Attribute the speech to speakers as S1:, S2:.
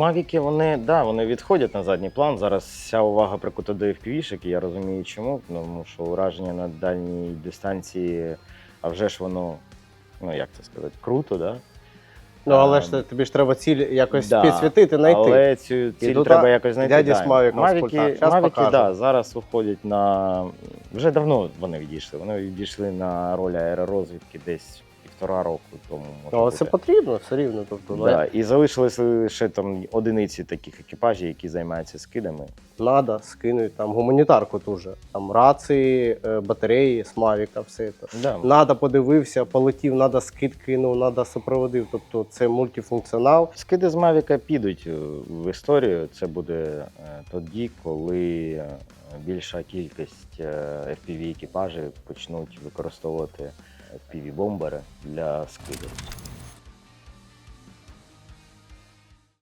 S1: Мавіки, вони, да, вони відходять на задній план. Зараз вся увага прикута до FPV-шок, і я розумію, чому. Тому що ураження на дальній дистанції, а вже ж воно, ну як це сказати, круто, да?
S2: Ну, але
S1: Ем,
S2: ж тобі ж треба ціль якось
S1: да,
S2: підсвітити, знайти.
S1: Але цю ціль
S2: тут
S1: треба якось знайти.
S2: дяді
S1: да.
S2: з Мавіком.
S1: Мавіки, Мавіки да, зараз виходять на. Вже давно вони відійшли. Вони відійшли на роль аеророзвідки десь півтора року тому. може
S2: Ну, але це потрібно все рівно. Тобто,
S1: Да, і залишилися лише там одиниці таких екіпажів, які займаються скидами.
S2: Надо скинуть там гуманітарку ту же. Там рації, е, батареї, смавіка, все це.
S1: Да.
S2: Надо подивився, полетів, надо скид кинув, надо супроводив. Тобто це мультифункціонал.
S1: Скиди з Мавіка підуть е, в історію. Це буде е, тоді, коли е, більша кількість FPV екіпажів почнуть використовувати FPV-бомбери для скидів.